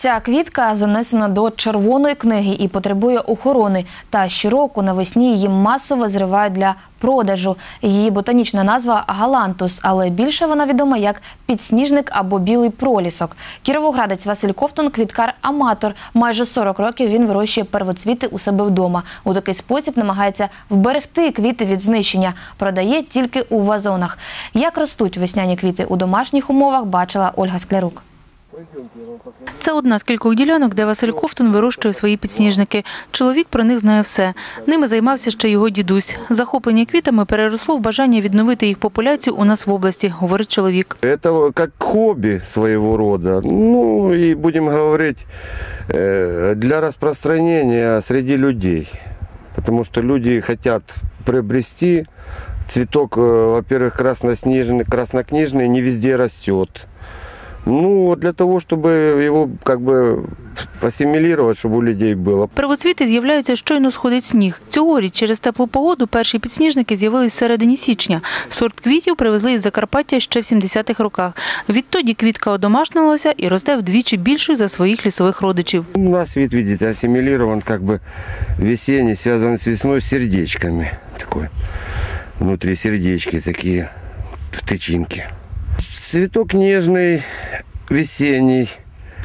Ця квітка занесена до червоної книги і потребує охорони. Та щороку навесні її масово зривають для продажу. Її ботанічна назва галантус, але більше вона відома як підсніжник або білий пролісок. Кіровоградець Василь Ковтун – квіткар-аматор. Майже 40 років він вирощує первоцвіти у себе вдома. У такий спосіб намагається вберегти квіти від знищення. Продає тільки у вазонах. Як ростуть весняні квіти у домашніх умовах, бачила Ольга Склярук. Це одна з кількох ділянок, де Василь Ковтун вирощує свої підсніжники. Чоловік про них знає все. Ними займався ще його дідусь. Захоплення квітами переросло в бажання відновити їх популяцію у нас в області, говорить чоловік. Это как хобби своего рода. Ну и будем говорить, э, для распространения среди людей. Потому что люди хотят приобрести цветок, э, во-первых, красноснежный, краснокнижный, не везде растет. Ну, вот для того, чтобы его как бы ассимилировать, чтобы у людей было. Первоцвіти з'являються щойно сходить сніг. Цьогоріч через теплу погоду перші підсніжники з'явились в середині січня. Сорт квітів привезли із Закарпаття ще в 70-х роках. Відтоді квітка одомашнилася і росте вдвічі більшою за своїх лісових родичів. У нас вид, видите, ассимилирован как бы весенний, связан с весной с сердечками. Такой. Внутри сердечки такие в тычинке. Цветок нежный, весенний.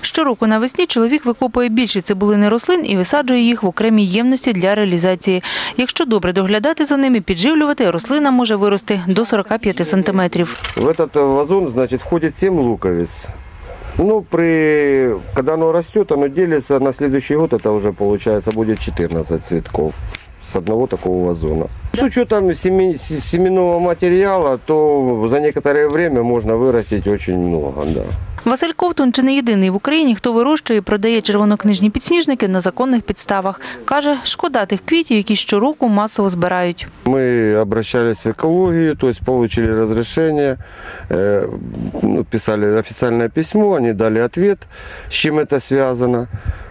Щороку навесні чоловік викопує більше цибулини рослин і висаджує їх в окремій ємності для реалізації. Якщо добре доглядати за ними, підживлювати, рослина може вирости до 45 сантиметрів. В этот э, вазон, значит, входит 7 луковиц. Ну, при... когда оно растет, оно делится на следующий год, это уже получается будет 14 цветков с одного такого вазона. С учетом семи- с- семенного материала, то за некоторое время можно вырастить очень много, да. Василь Ковтун чи не єдиний в Україні, хто вирощує і продає червонокнижні підсніжники на законних підставах. Каже, шкода тих квітів, які щороку масово збирають. Мы обращались в экологию, то есть получили разрешение, э, ну, писали официальное письмо, они дали ответ, с чем это связано.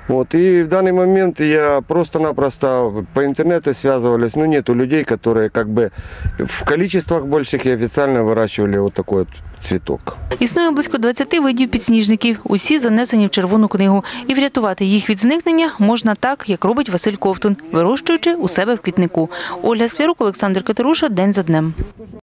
Вот, и в данный момент я просто-напросто по интернету связывались, ну нету людей, которые как бы в количествах больших и официально выращивали вот такой вот цветок. Існує близько 20 видів підсніжників, усі занесені в червону книгу. І врятувати їх від зникнення можна так, як робить Василь Ковтун, вирощуючи у себе в квітнику. Ольга Склярук, Олександр Катеруша. День за днем.